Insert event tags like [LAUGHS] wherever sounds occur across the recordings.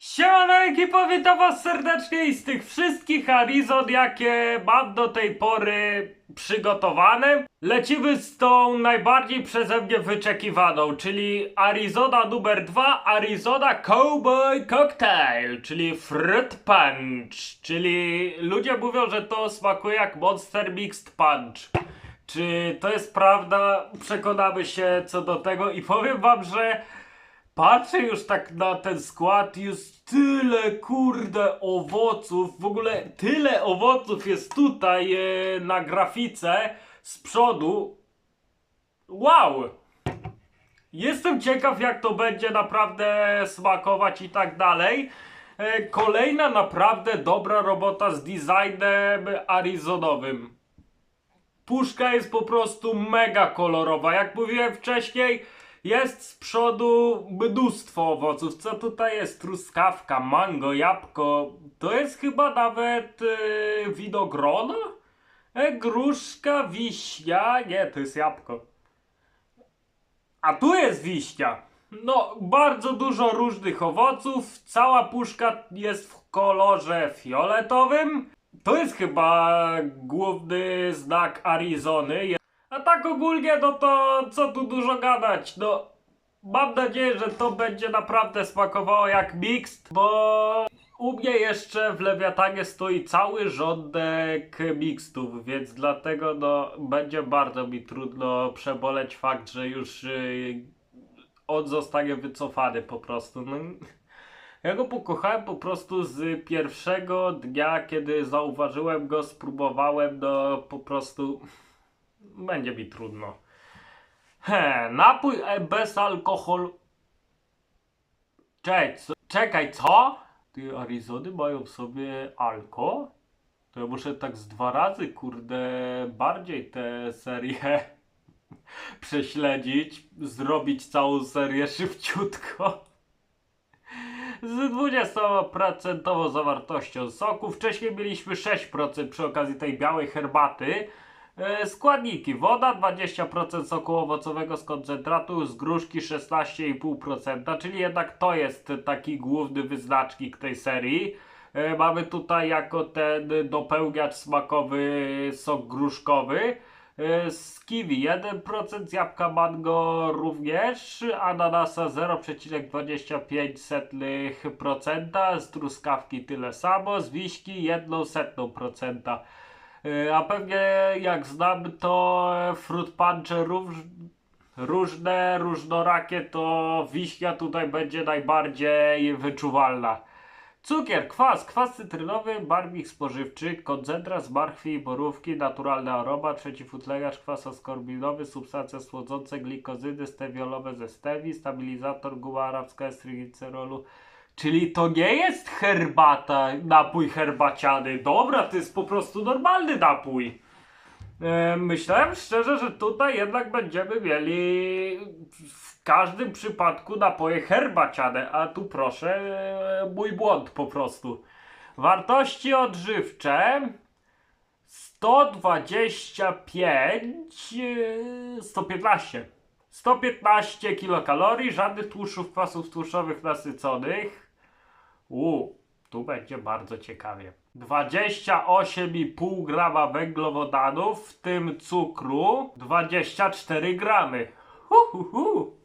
Siemano ekipo, witam was serdecznie i z tych wszystkich Arizon, jakie mam do tej pory przygotowane, lecimy z tą najbardziej przeze mnie wyczekiwaną, czyli Arizona numer 2, Arizona Cowboy Cocktail, czyli Fruit Punch, czyli ludzie mówią, że to smakuje jak Monster Mixed Punch. Czy to jest prawda? Przekonamy się co do tego i powiem wam, że Patrzę już tak na ten skład, jest tyle kurde owoców, w ogóle tyle owoców jest tutaj e, na grafice z przodu. Wow! Jestem ciekaw jak to będzie naprawdę smakować i tak dalej. E, kolejna naprawdę dobra robota z designem arizonowym. Puszka jest po prostu mega kolorowa. Jak mówiłem wcześniej, jest z przodu mnóstwo owoców. Co tutaj jest? Truskawka, mango, jabłko. To jest chyba nawet yy, winogrona? E, gruszka, wiśnia. Nie, to jest jabłko. A tu jest wiśnia. No, bardzo dużo różnych owoców. Cała puszka jest w kolorze fioletowym. To jest chyba główny znak Arizony. A tak ogólnie, no to co tu dużo gadać, no mam nadzieję, że to będzie naprawdę smakowało jak mixed, bo u mnie jeszcze w Lewiatanie stoi cały rządek mixtów, więc dlatego no będzie bardzo mi trudno przeboleć fakt, że już yy, on zostanie wycofany po prostu. No, [LAUGHS] ja go pokochałem po prostu z pierwszego dnia, kiedy zauważyłem go, spróbowałem, no po prostu będzie mi trudno. He, napój e, bez alkoholu. Czekaj, co? Czekaj, co? Ty Arizony mają w sobie alko? To ja muszę tak z dwa razy, kurde, bardziej tę serię [LAUGHS] prześledzić, zrobić całą serię szybciutko. Z 20% zawartością soku. Wcześniej mieliśmy 6% przy okazji tej białej herbaty. E, Składniki: woda 20% soku owocowego z koncentratu, z gruszki 16,5%, czyli jednak to jest taki główny wyznacznik tej serii. E, Mamy tutaj jako ten dopełniacz smakowy sok gruszkowy. E, Z kiwi 1%, z jabłka mango również, ananasa 0,25%, z truskawki tyle samo, z wiśki 1,1%. Y, A pewnie jak znam to e, fruit punche róż, różne, różnorakie, to wiśnia tutaj będzie najbardziej wyczuwalna. Cukier, kwas, kwas cytrynowy, barwnik spożywczy, koncentrat z marchwi i borówki, naturalny aroma, przeciwutlegacz, kwas askorbinowy, substancje słodzące, glikozydy stewiolowe ze stewi, stabilizator, guma arabska, estryglicerolu. Czyli to nie jest herbata, napój herbaciany. Dobra, to jest po prostu normalny napój. E, myślałem szczerze, że tutaj jednak będziemy mieli w każdym przypadku napoje herbaciane, a tu proszę, e, mój błąd po prostu. Wartości odżywcze 125, e, 115. 115 kilokalorii, żadnych tłuszczów, kwasów tłuszczowych nasyconych. U, tu będzie bardzo ciekawie. 28,5 grama węglowodanów, w tym cukru 24 gramy. Hu, hu, hu.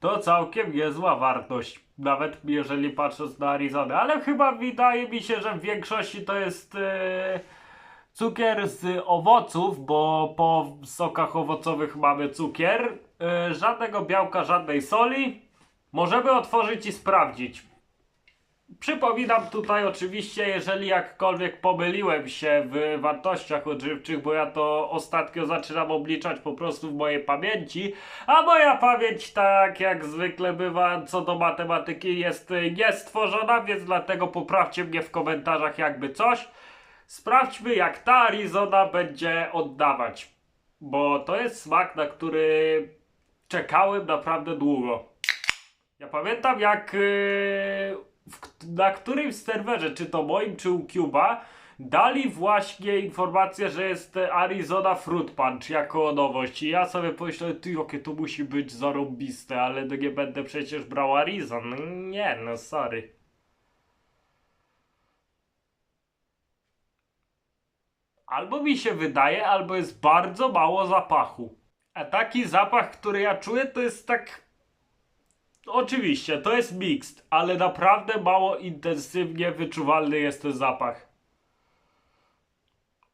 To całkiem niezła wartość, nawet jeżeli patrząc na Arizonę, ale chyba wydaje mi się, że w większości to jest e, cukier z owoców, bo po sokach owocowych mamy cukier, e, żadnego białka, żadnej soli. Możemy otworzyć i sprawdzić. Przypominam tutaj oczywiście, jeżeli jakkolwiek pomyliłem się w wartościach odżywczych, bo ja to ostatnio zaczynam obliczać po prostu w mojej pamięci, a moja pamięć, tak jak zwykle bywa co do matematyki, jest niestworzona, więc dlatego poprawcie mnie w komentarzach jakby coś. Sprawdźmy jak ta Arizona będzie oddawać, bo to jest smak, na który czekałem naprawdę długo. Ja pamiętam jak yy, w, na którymś serwerze, czy to moim, czy u Cuba, dali właśnie informację, że jest Arizona Fruit Punch jako nowość. I ja sobie pomyślałem, ty jakie to musi być zarąbiste, ale no nie będę przecież brał Arizona. No nie, no sorry. Albo mi się wydaje, albo jest bardzo mało zapachu. A taki zapach, który ja czuję, to jest tak Oczywiście, to jest mixed, ale naprawdę mało intensywnie wyczuwalny jest ten zapach.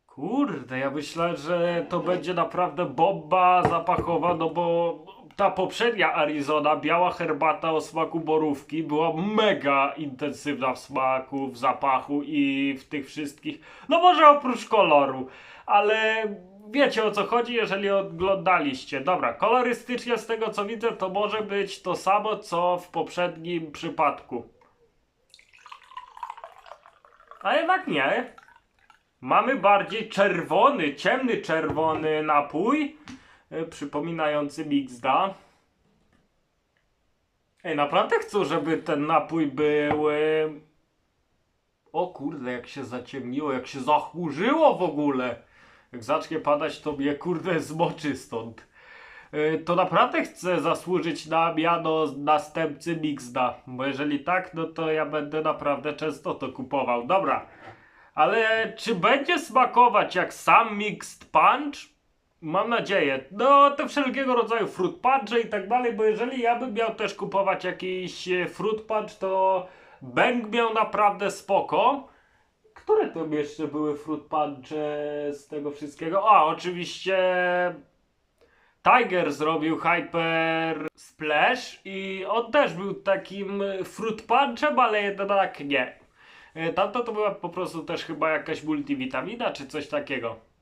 Kurde, ja myślę, że to będzie naprawdę bomba zapachowa, no bo ta poprzednia Arizona, biała herbata o smaku borówki, była mega intensywna w smaku, w zapachu i w tych wszystkich. No może oprócz koloru, ale wiecie o co chodzi, jeżeli oglądaliście. Dobra, kolorystycznie z tego co widzę, to może być to samo co w poprzednim przypadku. A jednak nie. Mamy bardziej czerwony, ciemny czerwony napój, y, przypominający Mixda. Ej, naprawdę chcę, żeby ten napój był... y, O kurde, jak się zaciemniło, jak się zachmurzyło w ogóle. Jak zacznie padać, to mnie kurde zmoczy stąd. Y, To naprawdę chcę zasłużyć na miano następcy Mixda, bo jeżeli tak, no to ja będę naprawdę często to kupował. Dobra. Ale czy będzie smakować jak sam Mixed Punch? Mam nadzieję. No, te wszelkiego rodzaju fruit punche i tak dalej, bo jeżeli ja bym miał też kupować jakiś e, fruit punch, to Bang miał naprawdę spoko. Które to jeszcze były fruit punche z tego wszystkiego? A, oczywiście Tiger zrobił Hyper Splash i on też był takim fruit punchem, ale jednak nie. E, Tamto to była po prostu też chyba jakaś multivitamina czy coś takiego.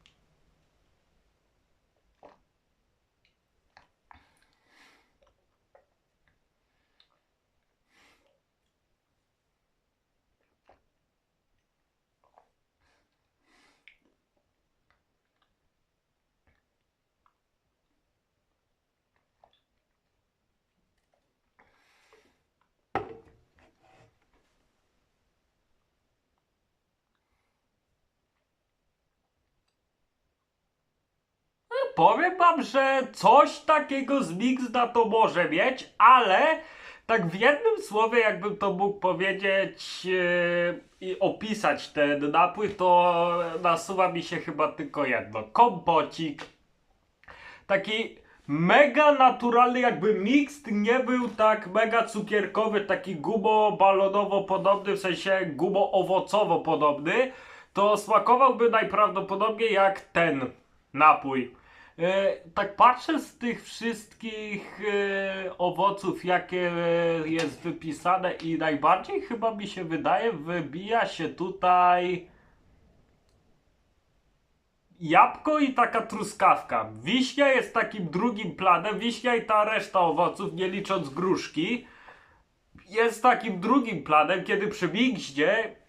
Powiem wam, że coś takiego z Mixda to może mieć, ale tak w jednym słowie, jakbym to mógł powiedzieć yy, i opisać ten napój, to nasuwa mi się chyba tylko jedno. Kompocik. Taki mega naturalny, jakby mixed nie był tak mega cukierkowy, taki gumo-balonowo podobny, w sensie gumo-owocowo podobny, to smakowałby najprawdopodobniej jak ten napój. E, tak patrzę z tych wszystkich e, owoców, jakie jest wypisane i najbardziej chyba mi się wydaje, wybija się tutaj jabłko i taka truskawka. Wiśnia jest takim drugim planem, wiśnia i ta reszta owoców, nie licząc gruszki, jest takim drugim planem, kiedy przy migździe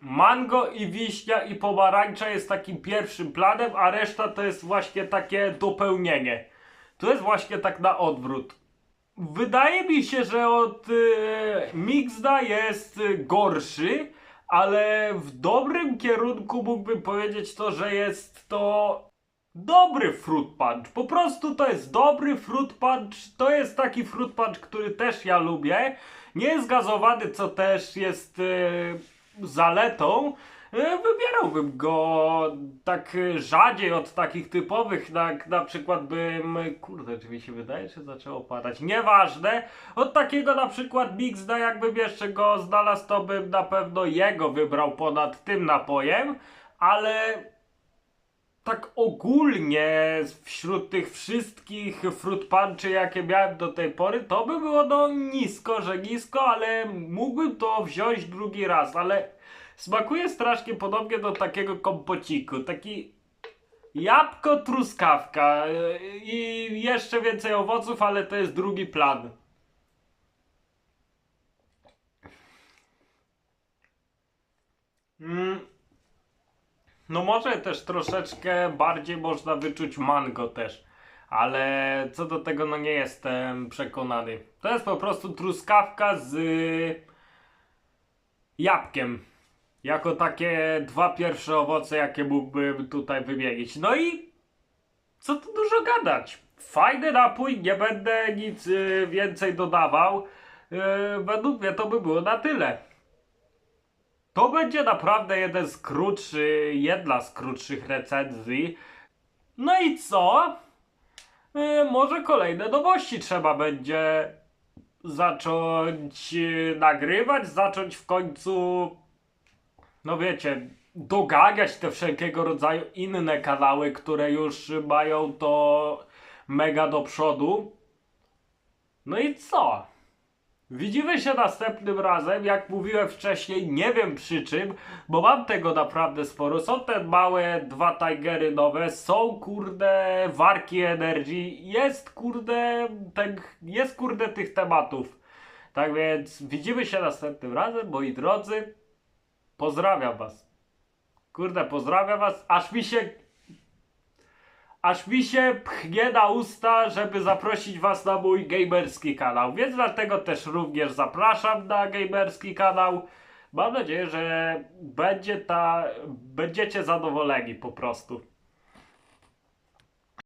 mango i wiśnia i pomarańcza jest takim pierwszym planem, a reszta to jest właśnie takie dopełnienie. To jest właśnie tak na odwrót. Wydaje mi się, że od y, Mixda jest gorszy, ale w dobrym kierunku mógłbym powiedzieć to, że jest to dobry fruit punch. Po prostu to jest dobry fruit punch. To jest taki fruit punch, który też ja lubię. Nie jest gazowany, co też jest y, zaletą. Y, Wybierałbym go tak rzadziej od takich typowych, jak na przykład bym, kurde, czy mi się wydaje, czy zaczęło padać, nieważne, od takiego na przykład Mixda, jakbym jeszcze go znalazł, to bym na pewno jego wybrał ponad tym napojem, ale tak ogólnie wśród tych wszystkich fruit punchy, jakie miałem do tej pory, to by było no nisko, że nisko, ale mógłbym to wziąć drugi raz, ale smakuje strasznie podobnie do takiego kompociku, taki jabłko truskawka yy, i jeszcze więcej owoców, ale to jest drugi plan. Mm. No może też troszeczkę bardziej można wyczuć mango też, ale co do tego no nie jestem przekonany. To jest po prostu truskawka z jabłkiem. Jako takie dwa pierwsze owoce, jakie mógłbym tutaj wymienić. No i co tu dużo gadać. Fajny napój, nie będę nic y, więcej dodawał. Y, według mnie to by było na tyle. To będzie naprawdę jeden z krótszych, jedna z krótszych recenzji. No i co? E, może kolejne nowości trzeba będzie zacząć e, nagrywać, zacząć w końcu, no wiecie, doganiać te wszelkiego rodzaju inne kanały, które już mają to mega do przodu. No i co? Widzimy się następnym razem, jak mówiłem wcześniej, nie wiem przy czym, bo mam tego naprawdę sporo. Są te małe dwa Tigery nowe, są kurde warki energii, jest kurde, ten, jest kurde tych tematów. Tak więc widzimy się następnym razem, moi drodzy. Pozdrawiam was. Kurde, pozdrawiam was, aż mi się aż mi się pchnie na usta, żeby zaprosić was na mój gamerski kanał. Więc dlatego też również zapraszam na gamerski kanał. Mam nadzieję, że będzie ta, będziecie zadowoleni po prostu.